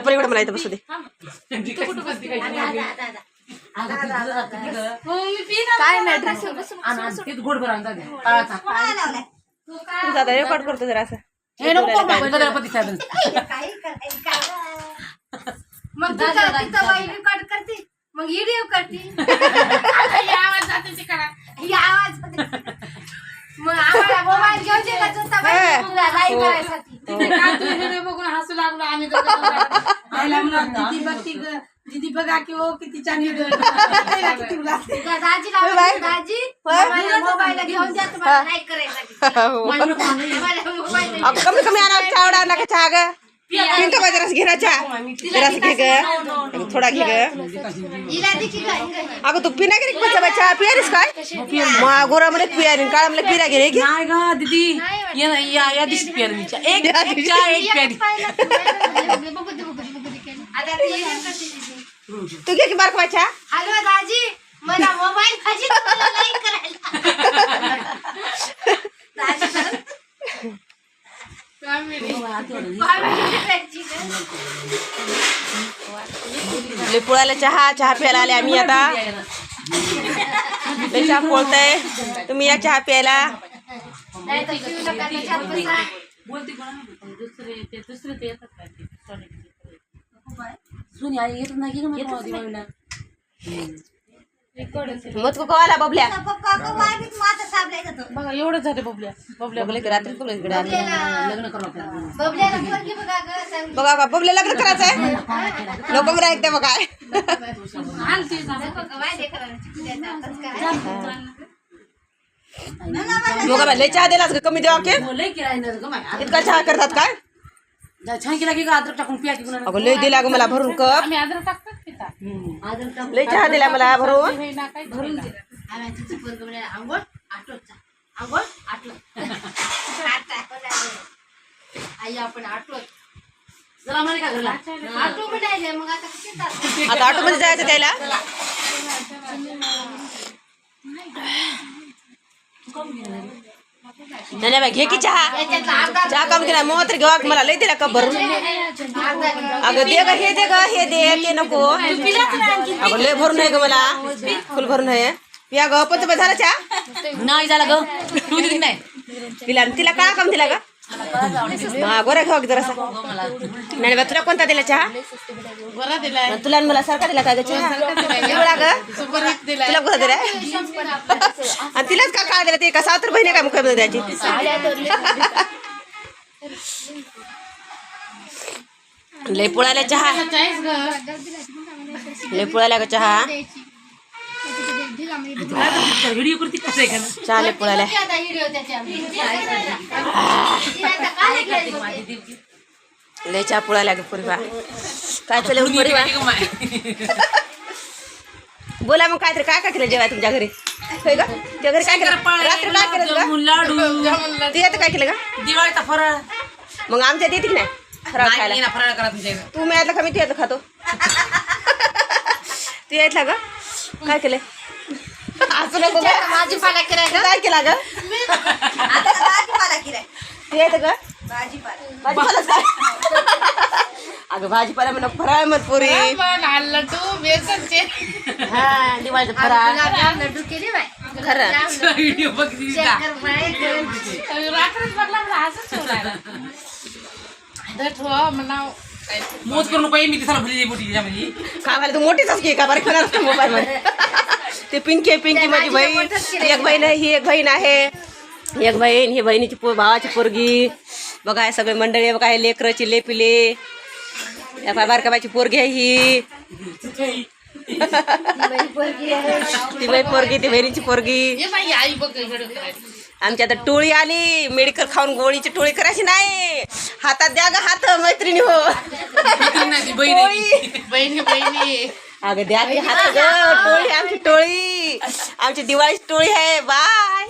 पलीकडे मला इथं बसू दे. हो, काय नाही ड्रेस बसून तुझा रेकॉर्ड करतो जरा असं. मग तू तर तिथं वाई रेकॉर्ड करते? मग व्हिडिओ करते? या आवाज जाते. ही. मग मोबाईल घेऊन दे का तुझा बाई तुला लाईव्ह करायसाठी तिथे काय तू व्हिडिओ बघून हसू लागलो आम्ही दीदी बघ ती दीदी बघा की हो किती किती तुझ्या दाजीला म्हणते, दाजी मोबाईल मोबाईल घेऊन द्या तुम्हाला लाईक करायसाठी आम्हाला मोबाईल अगं, कमी कमी आणा चहा आणला का चहा ग? पिंक बाई जरास घे ना चहा जरास घे ग अगं, थोडा घे ग हिला दे की गं, हिला दे. अगं तू पिना गेली का बाई चहा पियारीस काय मग गोरा मध्ये पियारी काळा मला पिरा गेले की नाही ग दीदी ये ना या या दिवशी प्यारी मी चहा. एक एक चहा एक प्यारी पाहिलं तू, बघू दे, बघू दे, बघू दे, बघू दे केलं. आता ती हे कशी दिली? तू घे की बारक बाई चहा हॅलो दाजी मला मोबाईल पाहिजे तुम्हाला लाईक करायला दाजी परत family करायची गं. लय पोळायला चहा चहा प्यायला आले आम्ही आता. चहा पोळतय. तुम्ही या चहा प्यायला. मत को आला बबल्या. एवढं झाले बबल्या. बबल्या रात्री तुला इकडे. लग्न करू आपल्याला. बबल्याला पोरगी बघा गं, चांगली. बघा का बबल्या लग्न करायचंय. लोक बरं ऐकते बघा. बघा, बाई लय चहा दिलास का कमी देवा की माय इतका चहा करतात काय? छान केला की ग अद्रक टाकून पिया की अगं लय दिला ग मला भरून कप. लय चहा दिला मला भरून. हे भरून आंघोळ जा. आंघोळ आटलो आई आपण आटलो जरा म्हणे का घरला? आटो म्हणायले मग आता किती तास आता ऑटो मध्ये जायचं त्याला? नाही नाही बाई, घे की चहा. चहा कम केला मग तर घेवा. मला लय दिला भरून. अगं दे ग हे दे ग हे दे ते नको. अगं लय भरून आहे ग मला. फुल भरून आहे. या ग पण झाला चहा? नाही झाला ग. तू नाही? तिला तिला काय काम दिला का गोरा घेऊ की जरासा. नाही बा तुला कोणता दिला चहा? बरा दिलाय तुला मला सारखा दिला काय ग चहा? एवढा ग? बराच दिलाय तुला कुठं दिला? आणि तिलाच का काय दिला? ते का सावतर बहिणी काय मुखामध्ये द्यायची लय पुळायला चहा. लय पुळायला ग चहा. व्हिडिओ करते कसं आहे का ना? चहा लय पुळायला आता व्हिडिओ त्याच्या तिला काय घ्यायचं होते? लय चहा पुळायला ग पुरीबा काय चालेल. बोला मग काहीतरी काय काय केलं जेवाय तुमच्या घरी? होय का? तुझ्या घरी काय केलं? रात्री काय केलं तुला? जामुन, लाडू. तू येतं काय केलं का? दिवाळीचा फराळ. मग आमच्यात येते की नाही? फराळ नाही खायला. फराळ करा तुमच्या इथं. तू मिळालं का? मी तुझ्याचं खातो. तू यायला ग काय केलंय? असं नको ग. भाजीपाला करायचा काय केला ग? भाजीपाला करायचा तू येतं ग भाजीपाला भाजीपालाच काय अगं भाजीपाला म्हणा फराळ मत पुरी। लड्डू बेसनचे हा दिवाळीचं फराळ गुलाबजाम लड्डू केले बाय खरं। व्हिडिओ बघते रात्रीच बघला मला हसत ठेवला ठेवा म्हणा मोज करू नको मी तिथं भरली मोठी त्याच्यामध्ये काय मला तू मोठीच की का बरं खरं मोबाईल मध्ये ते पिंकी पिंकी माझी बहीण एक बहीण आहे ही एक बहीण आहे। एक बहीण ही बहिणीची भावाची पोरगी। बघा हे सगळे मंडळी बघा हे लेकरची लेपिले या पाय बारकाबाची पोरगी आहे ही. ती बाई पोरगी ती बहिणीची पोरगी. आमच्या आमची आता टोळी आली. मेडिकल खाऊन गोळीची टोळी करायची नाही. हातात द्या ग हात मैत्रिणी हो. टोळी. अगं द्या की हात ग. टोळी आमची टोळी. आमची दिवाळीची टोळी आहे. बाय.